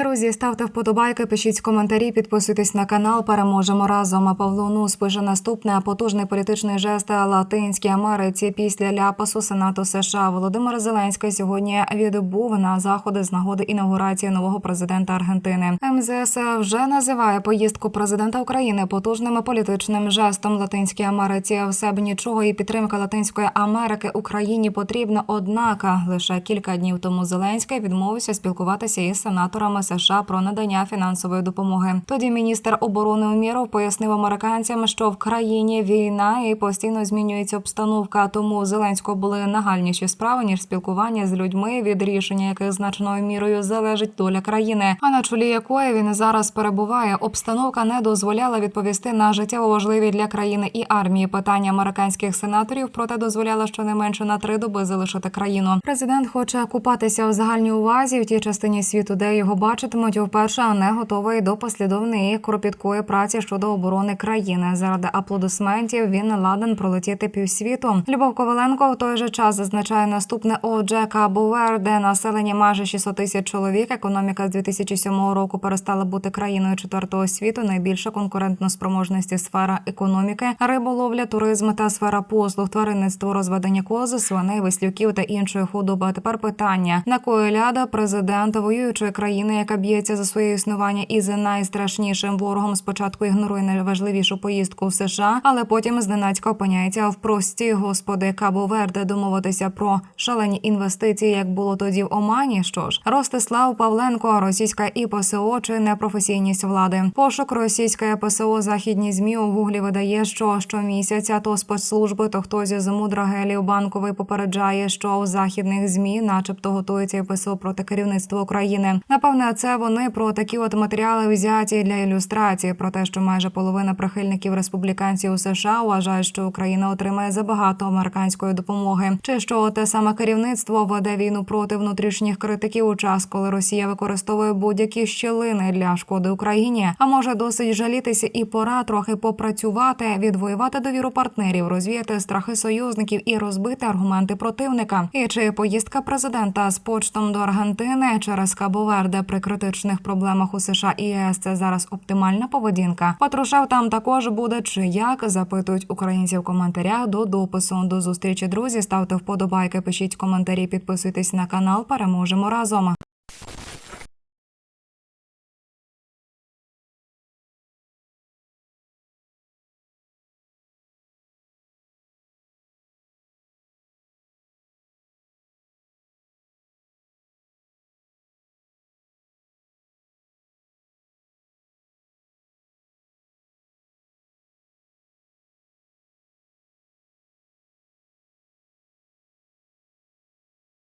Друзі, ставте вподобайки, пишіть коментарі, підписуйтесь на канал. Переможемо разом. А Павло Нус пише наступне потужний політичний жест Латинській Америці після ляпасу Сенату США. Володимир Зеленський сьогодні відбув на заходи з нагоди інаугурації нового президента Аргентини. МЗС вже називає поїздку президента України потужним політичним жестом Латинській Америці. Все б нічого і підтримка Латинської Америки Україні потрібна. Однак лише кілька днів тому Зеленський відмовився спілкуватися із сенаторами США про надання фінансової допомоги. Тоді міністр оборони Уміров пояснив американцям, що в країні війна і постійно змінюється обстановка. Тому у Зеленського були нагальніші справи ніж спілкування з людьми, від рішення яких значною мірою залежить доля країни, а на чолі якої він зараз перебуває. Обстановка не дозволяла відповісти на життєво важливі для країни і армії питання американських сенаторів, проте дозволяла щонайменше на три доби залишити країну. Президент хоче купатися в загальній увазі в тій частині світу, де його бачитимуть вперше, а не готовий до послідовної кропіткої праці щодо оборони країни. Заради аплодисментів він ладен пролетіти півсвіту. Любов Коваленко в той же час зазначає наступне ОДЖ Кабо-Верде. населення майже 600 тисяч чоловік. Економіка з 2007 року перестала бути країною четвертого світу. Найбільша конкурентно спроможності сфера економіки, риболовля, туризм та сфера послуг, тваринництво, розведення кози, свиней, вислюків та іншої худоби. Тепер питання на кої ляда президент воюючої країни, яка б'ється за своє існування із найстрашнішим ворогом. Спочатку ігнорує найважливішу поїздку в США, але потім зненацька опиняється в прості господи Кабо Верде домовитися про шалені інвестиції, як було тоді в Омані. Що ж, Ростислав Павленко, російська ІПСО чи непрофесійність влади. Пошук російської ПСО західні змі у гуглі видає, що щомісяця то спецслужби, то хтось із мудрагелів банковий попереджає, що у західних змі, начебто, готується ПСО проти керівництва України. Напевне, це вони про такі от матеріали взяті для ілюстрації про те, що майже половина прихильників республіканців у США вважають, що Україна отримає забагато американської допомоги, чи що те саме керівництво веде війну проти внутрішніх критиків у час, коли Росія використовує будь-які щілини для шкоди Україні. А може досить жалітися і пора трохи попрацювати, відвоювати довіру партнерів, розвіяти страхи союзників і розбити аргументи противника. І чи поїздка президента з почтом до Аргентини через Кабо-Верде критичних проблемах у США і ЄС це зараз оптимальна поведінка. Патрушев там також буде чи як запитують українці в коментарях до допису. До зустрічі друзі. Ставте вподобайки, пишіть коментарі, підписуйтесь на канал. Переможемо разом.